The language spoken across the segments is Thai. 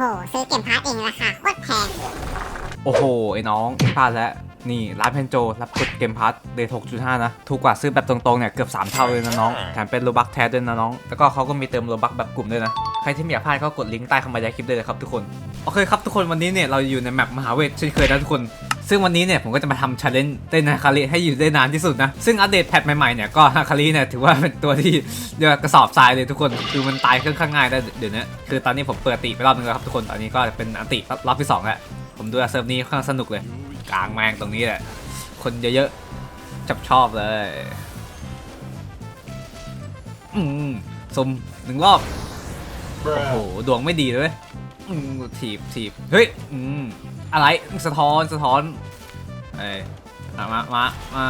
โหซื้อเกมพาร์ทเองราคาโคตรแพง โอ้โห ไอ้น้องพลาดแล้ว นี่ร้านเพนโจรับกดเกมพาร์ทเดท6.5 นะ ถูกกว่าซื้อแบบตรงๆ เนี่ยเกือบ 3 เท่าเลยนะน้อง แถมเป็นโลบักแท้ด้วยนะน้อง แล้วก็เขาก็มีเติมโลบักแบบกลุ่มด้วยนะ ใครที่ไม่อยากพลาดก็กดลิงก์ใต้คำบรรยายคลิปได้เลยครับทุกคน โอเคครับทุกคนวันนี้เนี่ยเราอยู่ในแมปมหาเวทเช่นเคยนะทุกคน ซึ่งวันนี้เนี่ยผมก็จะมาทำชาเลนจ์เต้นฮาคาริให้อยู่ได้นานที่สุดนะ ซึ่งอัปเดตแพทใหม่ๆเนี่ยก็ฮาคาริเนี่ยถือว่าเป็นตัวที่เรียกว่ากระสอบทรายเลยทุกคน คือมันตายค่อนข้างง่ายได้เดี๋ยวนี้คือตอนนี้ผมเปิดติไปรอบนึงแล้วครับทุกคนตอนนี้ก็เป็นอันติรอบที่สองแล้วผมดูเซิร์ฟนี้ค่อนข้างสนุกเลย กลางแมงตรงนี้แหละคนเยอะๆจับชอบเลยอืมสมหนึ่งรอบโอ้โหดวงไม่ดีเลยเว้ยอืมถีบถีบเฮ้ยอืม อะไรสะท้อนสะท้อนเอ้ยมามามา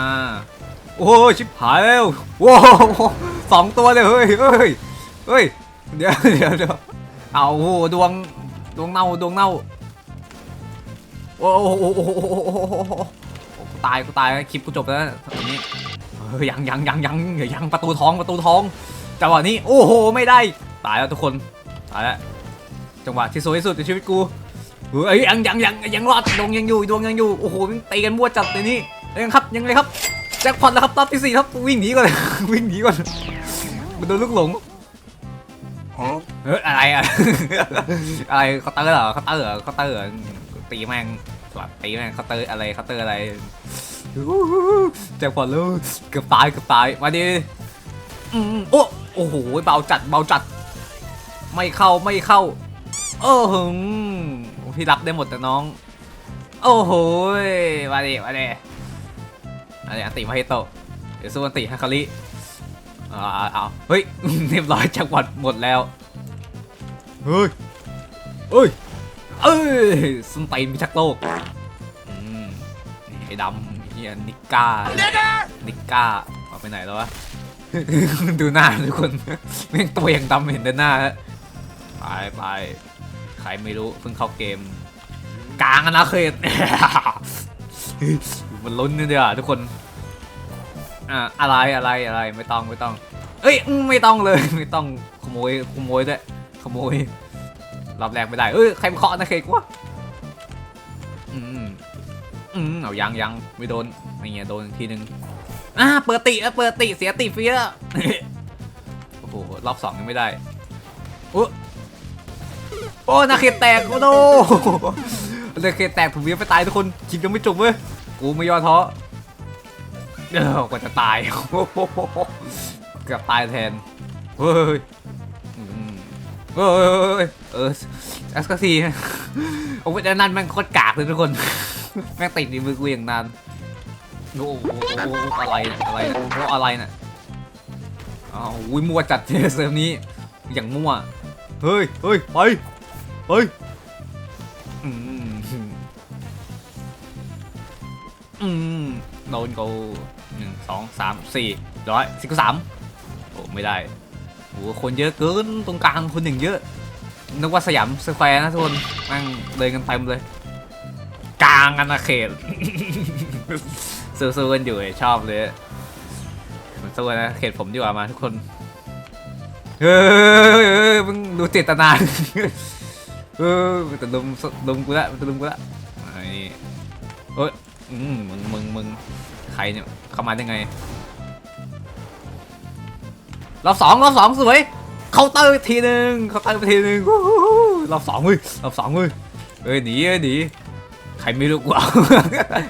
โอ้ยชิบหายแล้วว้าวสองตัวเลยเฮ้ยเฮ้ยเฮ้ยเดี๋ยวเดี๋ยวเดี๋ยวเอาโอ้ดวงดวงเน่าดวงเน่าโอ้โหโอ้โหโอ้โหโอ้โหโอ้โหกูตายกูตายคลิปกูจบแล้วนะตอนนี้เฮ้ยยังยังยังยังยังประตูท้องประตูท้องจังหวะนี้โอ้โหไม่ได้ตายแล้วทุกคนตายแล้วจังหวะที่สวยที่สุดในชีวิตกู เฮ้ยยังยังยังยังรอดดวงยังอยู่ดวงยังอยู่โอ้โหมันตีกันมั่วจัดเลยนี่ยังครับยังเลยครับแจ็คพอตแล้วครับรอบที่สี่ครับวิ่งหนีก่อนเลยวิ่งหนีก่อนมันโดนลูกหลงเฮ้ยอะไรอะอะไรเขาเตอร์เหรอเขาเตอร์เหรอเขาเตอร์เหรอตีแม่งสวัสดตีแม่งเขาเตอร์อะไรเขาเตอร์อะไรแจ็คพอตแล้วเกือบตายเกือบตายมาดิอืมโอ้โอ้โหเบาจัดเบาจัด ไม่เข้าไม่เข้าโอ้โห พี่รับได้หมดแต่น้อง โอ้โหมาดิมาดิมาดิอันติมาให้โตะเดี๋ยวสู้อันติฮาคาริอ่าเอาเฮ้ยเรียบร้อยจังหวัดหมดแล้วเฮ้ยเอ้ยเอ้ยสุนไตนมีชักโลกอืมนี่ไอ้ดำเฮียนิก้านิก้าเอาไปไหนแล้ววะดูหน้าทุกคนแม่งตัวอย่างดำเห็นแต่หน้าแล้วไปไป ใครไม่รู้เพิ่งเข้าเกม กลางอนาเขตมันลุ้นนี่เดียวทุกคนอ่าอะไรอะไรอะไรไม่ต้องไม่ต้อง เอ้ยไม่ต้องเลยไม่ต้องขโมยขโมยด้วยขโมยรอบแรกไม่ได้เอ้ยใครมาเคาะนะเคกวะอืมอืมเอายังยังไม่โดนไม่เงี้ยโดนอีกทีนึงอ่าเปิดติแล้วเปิดติเสียติฟรีแล้วโอ้โหรอบสองยังไม่ได้โอ้ อ้นาเขตแตกโอ้โหนาเขตแตกผมยังไม่ตายทุกคนคลิปยังไม่จบเว้ยกูไม่ย่อท้อเออกว่าจะตายเกือบตายแทนเฮ้ยเฮ้ยเออแอสกาซีโอ้ยนั่นแม่งโคตรกากเลยทุกคนแม่งติดในมือกูอย่างนานโอ้โหโอ้โหอะไรอะไรโอ้อะไรน่ะอ้าวอุ้ยมั่วจัดเซิร์ฟนี้อย่างมั่วเฮ้ยเฮ้ยไป เฮ้ยอืมอืมโดนกูหนึ่งสองสามสี่ร้อยสิบสามโอ้ไม่ได้โอ้คนเยอะเกินตรงกลางคนหนึ่งเยอะ นึกว่าสยามสแควร์นะทุกคนแม่งเดินกันเต็มเลย กลางอาณาเขตสู้ๆกันอยู่ชอบเลยมันสู้นะเขตผมดีกว่ามาทุกคน เฮ้ยมึงดูเจตนา เออมันจะลุมลุมกูละมันจะลุมกูละไอ้เอ้ยอืมมึงมึงมึงใครเนี่ยเข้ามาได้ไงรอบสองรอบสองสวยเคาน์เตอร์ไปทีหนึ่งเคาน์เตอร์ไปทีหนึ่งรอบสองเว้ยรอบสองเว้ยเอ้ยหนีเอ้ยหนีใครไม่รู้กูเอา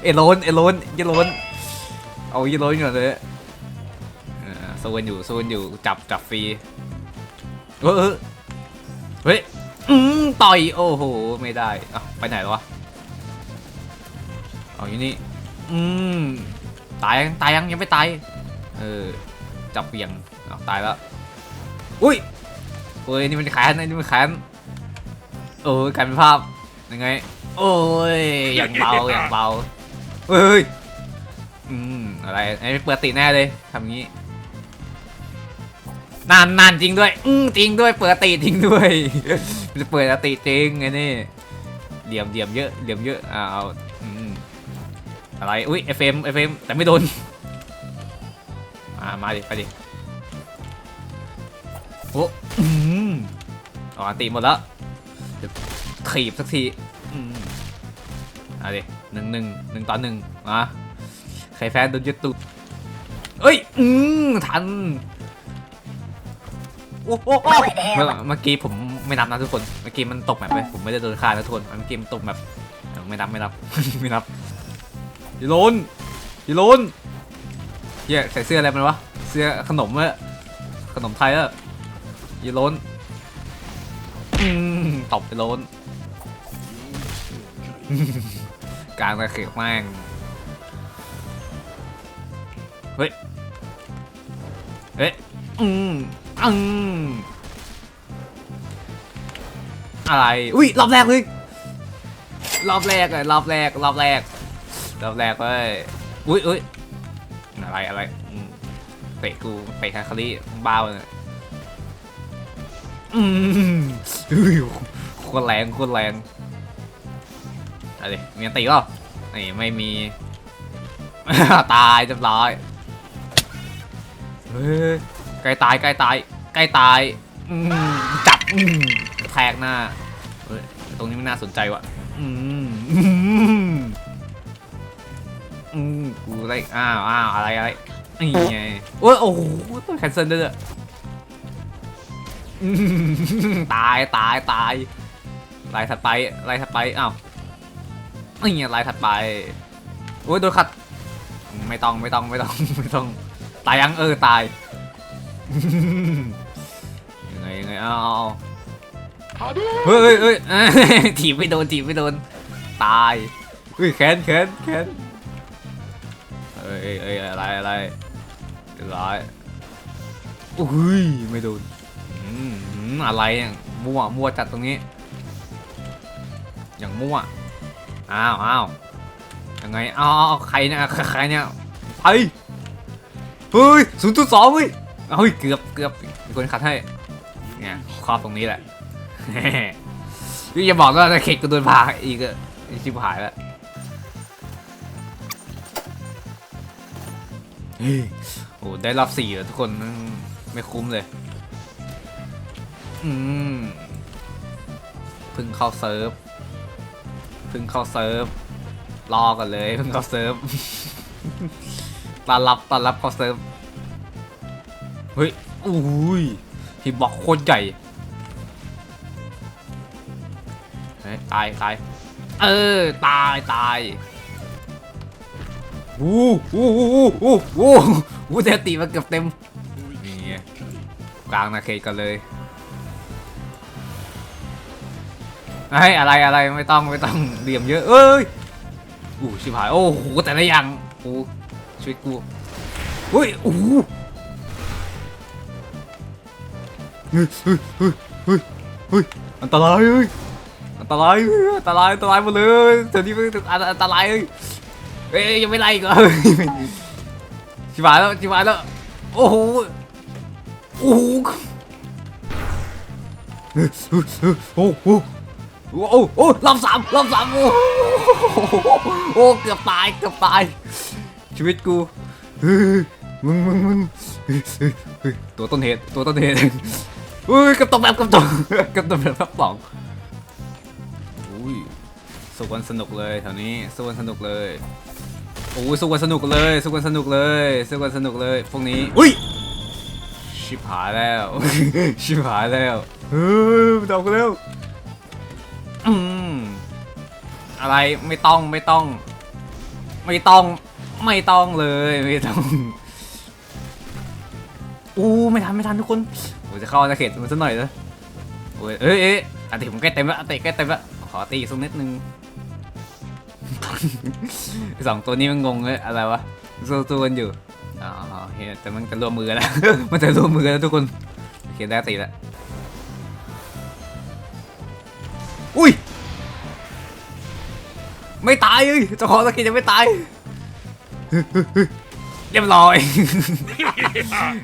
เอโลนเอโลนเยโลนเอาเยโลนก่อนเลยเออสู้กันอยู่สู้กันอยู่จับจับฟรีเออเฮ้ย อืมต่อยโอ้โหไม่ได้อะไปไหนแล้ววะเอาอยู่นี่อืมตายยังตายยังยังไม่ตายเออจับเบี่ยงเอาตายแล้วอุ้ยเฮ้ยนี่มันแขนนี่มันแขนเออกลายเป็นภาพยังไงโอ้ยอย่างเบาอย่างเบาเฮ้ยอืมอะไรไอ้เปิดติแน่เลยทำงี้ นานนานจริงด้วย อืมจริงด้วย เปิดติจริงด้วยจะเปิดติจริงไงนี่เหลี่ยมเหลี่ยมเยอะเหลี่ยมเยอะอ่าเอาอะไร อุ้ยเอฟเอ็มเอฟเอ็มแต่ไม่โดนอ่ามาดิไปดิโอ้อืมอ๋อตีหมดแล้วถีบสักทีอืมเอะไรหนึ่งหนึ่งหนึ่งต่อหนึ่งมาใครแพ้โดนยึดตุดเอ้ย อืมทัน อ้โหเมื่อเมื่อกี้ผมไม่นับนะทุกคน เมื่อกี้มันตกแบบไปผมไม่ได้โดนฆ่านะทุกคน เมื่อกี้มันตกแบบไม่นับไม่นับไม่นับยีโรนยีโรนเฮียใส่เสื้ออะไรมันวะ เสื้อขนมอะขนมไทยอะยีโรนตบไปโรนกลางตะเข็บแม่งเฮ้ย เฮ้ย อืม อืมอะไร อุ้ยรอบแรกเลย รอบแรกเลยรอบแรก รอบแรก รอบแรกเลยอุ้ยอุ้ยอะไรอะไรอืมเตะกูเตะคาคารีบ้าเลยอืมอุ้ยโคตรแรงโคตรแรงอะไรมีอันตีก็นี่ไม่มี ตายเรียบร้อยเฮ้ย ใกล้ตายใกล้ตายใกล้ตายจับแทกหน้าตรงนี้ไม่น่าสนใจว่ะอืมอืมอืมกูได้อ้าวอ้าวอะไรอะไรนี่ไงโอ้ยโอ้โหต้องแคนเซิลด้วยตายตายตายลายถัดไปลายถัดไปอ้าวนี่ไลายถัดไปโอ้ยโดนขัด ไม่ต้องไม่ต้องไม่ต้องไม่ต้องตายยังเออตาย ยังไงยังไงเอาเอาเอาเฮ้ยเฮ้ยเฮ้ยเอ้ยถีบไม่โดนถีบไม่โดน ตายเฮ้ยแขนแขนแขนเอ้ยเอ้ยเอ้ยอะไรอะไรเรียบร้อยอุ้ยไม่โดนอืมอืมอะไรเนี่ยมั่วมั่วจัดตรงนี้ อย่างมั่วอ้าวอ้าวยังไงอ้าวอ้าวใครเนี่ยใครเนี่ยไปเฮ้ยศูนย์จุดสองเฮ้ย เฮ้ยเกือบเกือบมีคนขัดให้เนี่ยครอบตรงนี้แหละนี่อย่าบอกว่าจะเข็ดกกูโดนพาอีกอะชิบหายแล้วเฮ้ยโอ้ได้รอบสี่แล้วทุกคนไม่คุ้มเลย อืมพิ่งเข้าเซิร์ฟพิ่งเข้าเซิร์ฟรอกันเลยพิ่งเข้าเซิร์ฟตอนรับตอนรับเข้าเซิร์ฟ ฮ้ยอุ้ยฮิตบอกโคตรใหญ่เฮ้ยตายตายเออตายตายวู้วู้วู้วู้วู้วู้วู้เดตีมาเกือบเต็มนี่ไงกลางนาเคกันเลยไอ้อะไรอะไรไม่ต้องไม่ต้องเหลี่ยมเยอะเอ้ยอู้ชิบหายโอ้โหแต่ละอย่างโอ้ชีวิตกูเฮ้ยโอ้ เฮ้ยเฮ้ยเฮ้ยเฮ้ยเฮ้ยอันตรายเฮ้ยอันตรายอันตรายอันตรายหมดเลยเดี๋ยวนี้มันอันอันตรายเลยเอ้ยยังไม่ไล่อีก็ชิบหายแล้วชิบหายแล้วโอ้โหโอ้โหโอ้โหโอ้โหรอบสามรอบสามโอ้โหเกือบตายเกือบตายชีวิตกูเฮ้ยมึงมึงมึงเฮ้ยเฮ้ยเฮ้ยตัวต้นเหตุตัวต้นเหตุ เฮ้ยกับตกแบบกับตกกับตกแบบแบบสองอุ้ยสู้กันสนุกเลยแถวนี้สู้กันสนุกเลยโอ้ยสู้กันสนุกเลยสู้กันสนุกเลยสู้กันสนุกเลยพวกนี้อุ้ยชิบหายแล้ว ชิบหายแล้วเฮ้ยมันออกแล้วอืมอะไรไม่ต้องไม่ต้อง ไม่ต้องไม่ต้องเลยไม่ต้องอู้ไม่ทันไม่ทันทุกคน โอ้ยจะเข้าอาณาเขตมันสักหน่อยนะโอ้ยเอ้ยเอ้ยอันติผมใกล้เต็มแล้วอันติใกล้เต็มแล้วขอตีอีกสักนิดนึง สองตัวนี้มันงงเลยอะไรวะสู้ๆกันอยู่อ๋อโอเคแต่มันจะรวมมือแล้ว มันจะรวมมือแล้วทุกคนโอเคได้ตีแล้วอุ้ยไม่ตายเลยเจ้าของสกินยังไม่ตาย เรียบร้อย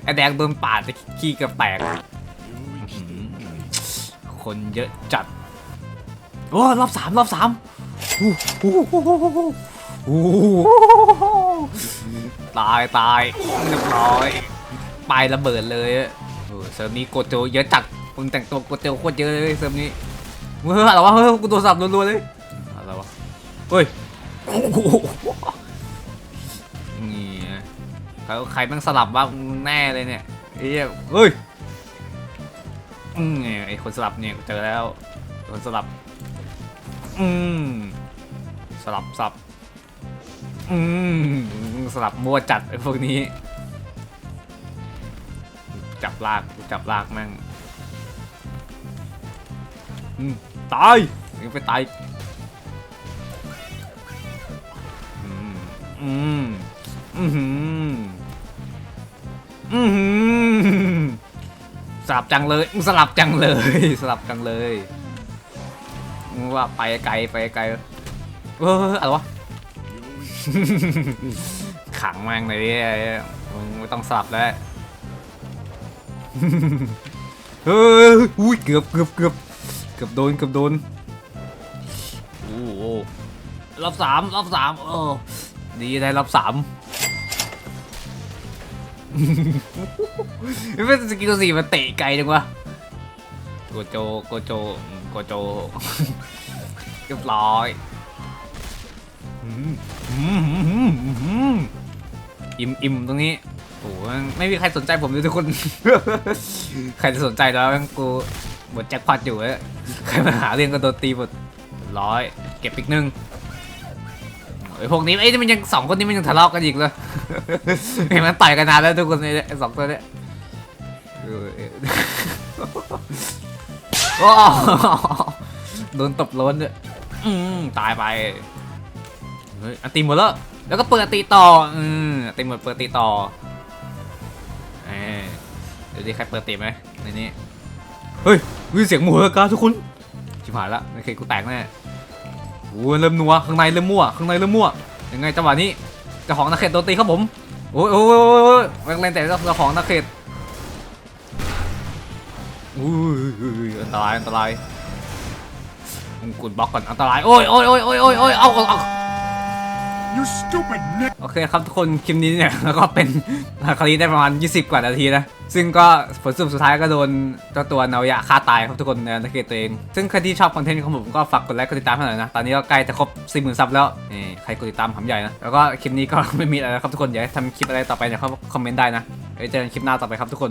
ไอแดงโดนปาดจะขี้เกับแตก คนเยอะจัด โอ้รอบสามรอบสามโอ้โหโอ้โหโอ้โหโอ้โหตายตายเรียบร้อยไประเบิดเลยอะโอ้เซิร์ฟนี้โกโจเยอะจัดมึงแต่งตัวโกโจโคตรเยอะเลยเซิร์ฟนี้เฮ้ยอะไรวะเฮ้ยกูโทรศัพท์รัวๆเลยอะไรวะเฮ้ยโอ้โหนี่นะ ใครใครแม่งสลับว่างแน่เลยเนี่ยไอ้เหี้ยเฮ้ยอืมเนี่ยไอ้คนสลับเนี่ยเจอแล้วคนสลับ อืมสลับสับอืมสลับมัวจัดไอ้พวกนี้ จับลากจับลากแม่งอืมตายยังไปตายอืมอืมอืม อืมสลับจังเลยสลับจังเลยสลับจังเลยว่าไปไกลไปไกลเอออะไรวะขังแม่งเลยเนี่ยมึงไม่ต้องสลับแล้วเฮ้ยอุ้ยเกือบเกือบเกือบเกือบโดนเกือบโดนโอ้รอบสามรอบสามเออดีได้รอบสาม ไม่เป็นสกิลสี่มันเตะไกลจังวะโกโจโกโจโกโจเรียบร้อยอิ่มอิ่มตรงนี้โอ้ไม่มีใครสนใจผมเลยทุกคน ใครจะสนใจแล้วกูหมดแจ็คพอตอยู่แล้วใครมาหาเรื่องก็โดนตีหมดร้อย เก็บอีกหนึ่ง ไอ้พวกนี้ไอ้ยนี่มันยังสองคนนี้มันยังทะเลาะกันอีกเลยเห็นมันต่อยกันนานแล้วทุกคนเนี่ยไอ้สองตัวเนี้ยเออเออโอ้โดนตบล้นด้วยอืมตายไปเฮ้ยอันตีหมดแล้วแล้วก็เปิดตีต่ออืมอันตีหมดเปิดตีต่อเอ้ยเดี๋ยวดิใครเปิดตีไหมในนี้เฮ้ยมีเสียงหมูแล้วกันทุกคนชิบหายละโอเคกูแตกแน่ อ้เริ่มนัวข้างในเริ่มมั่วข้างในเริ่มมั่วยังไงจังหวะนี้เจ้าของนักเขตโดนตีครับผมโอ้ยโอ้ยโอ้ยโอ้ยแรงแต่เจ้าของนักเขตอุ้ยอันตรายอันตรายมงกุฎบล็อกก่อนอันตรายโอ้ยโอ้ยโอ้ยโอ้ยโอ้ยเอาเอา You stupid n โอเคครับทุกคนคลิปนี้เนี่ยแล้วก็เป็นคดีได้ประมาณ 20 กว่านาทีนะ ซึ่งก็ผลสรุปสุดท้ายก็โดนเจ้าตัวนายะฆ่าตายครับทุกคนในนักเกตตัวเอง ซึ่งใครที่ชอบคอนเทนต์ของผมก็ฝากกดไลค์กดติดตามให้หน่อยนะ ตอนนี้ก็ใกล้จะครบ40,000ซับแล้วนี่ใครกดติดตามผมใหญ่นะ แล้วก็คลิปนี้ก็ไม่มีอะไรแล้วครับทุกคนอยากให้ทำคลิปอะไรต่อไปเนี่ยเขาคอมเมนต์ได้นะไว้เจอกันคลิปหน้าต่อไปครับทุกคน